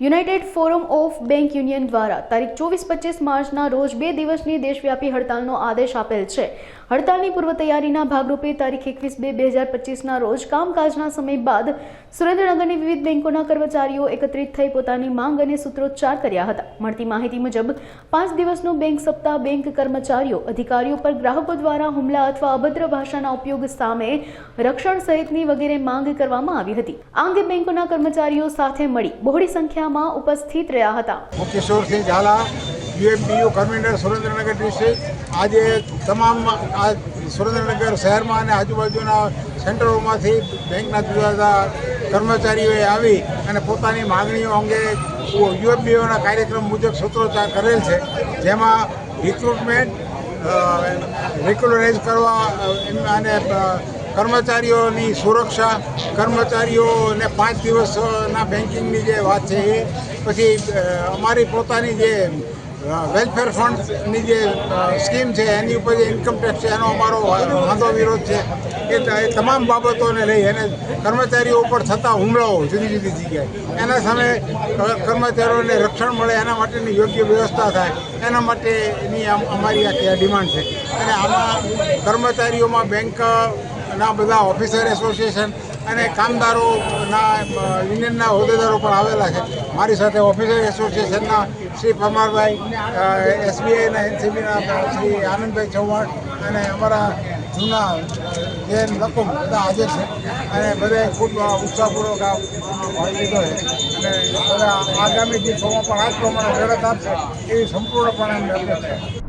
United forum of bank union દ્વારા તારીખ ચોવીસ પચીસ માર્ચના રોજ બે દિવસની દેશવ્યાપી હડતાલનો આદેશ આપેલ છે. હડતાલની પૂર્વ તૈયારીના ભાગરૂપે તારીખ એકવીસ બે બે હજાર પચીસના રોજ કામકાજના સમય બાદ સુરેન્દ્રનગરની વિવિધ બેંકોના કર્મચારીઓ એકત્રિત થઈ પોતાની માંગ અને સૂત્રોચ્ચાર કર્યા હતા. મળતી માહિતી મુજબ, પાંચ દિવસનો બેંક સપ્તાહ બેંક કર્મચારીઓ, અધિકારીઓ પર ગ્રાહકો દ્વારા હુમલા અથવા અભદ્ર ભાષાના ઉપયોગ સામે રક્ષણ સહિતની વગેરે માંગ કરવામાં આવી હતી. આ અંગે બેંકોના કર્મચારીઓ સાથે મળી બહોળી સંખ્યામાં ઉપસ્થિત રહ્યા હતા. યુએમબીયુ કન્વીનર સુરેન્દ્રનગર ડિસ્ટ્રિક્ટ આજે તમામ આ સુરેન્દ્રનગર શહેરમાં અને આજુબાજુના સેન્ટરોમાંથી બેંકના જુદા જુદા કર્મચારીઓએ આવી અને પોતાની માગણીઓ અંગે યુએમબીઓના કાર્યક્રમ મુજબ સૂત્રોચ્ચાર કરેલ છે. જેમાં રિક્રુટમેન્ટ રેગ્યુલરાઇઝ કરવા અને કર્મચારીઓની સુરક્ષા, કર્મચારીઓને પાંચ દિવસના બેન્કિંગની જે વાત છે એ. પછી અમારી પોતાની જે વેલફેર ફંડની જે સ્કીમ છે, એની ઉપર જે ઇન્કમ ટેક્સ છે, એનો અમારો વાંધો, વિરોધ છે. એ તમામ બાબતોને લઈ અને કર્મચારીઓ ઉપર થતા હુમલાઓ જુદી જુદી જગ્યાએ. એના સામે કર્મચારીઓને રક્ષણ મળે, એના માટેની યોગ્ય વ્યવસ્થા થાય, એના માટેની અમારી આ ડિમાન્ડ છે. અને આમાં કર્મચારીઓમાં બેંક ના બધા ઓફિસર એસોસિએશન અને કામદારોના યુનિયનના હોદ્દેદારો પણ આવેલા છે. મારી સાથે ઓફિસર એસોસિએશનના શ્રી પરમારભાઈ એસબીઆઈના એનસીબીના શ્રી આનંદભાઈ ચૌહાણ અને અમારા જૂના જે લોકો બધા હાજર છે. અને બધાએ ખૂબ ઉત્સાહપૂર્વક ભાગ લીધો છે. અને બધા આગામી દિવસોમાં પણ આ જ પ્રમાણે લડત આપશે એવી સંપૂર્ણપણે અમને છે.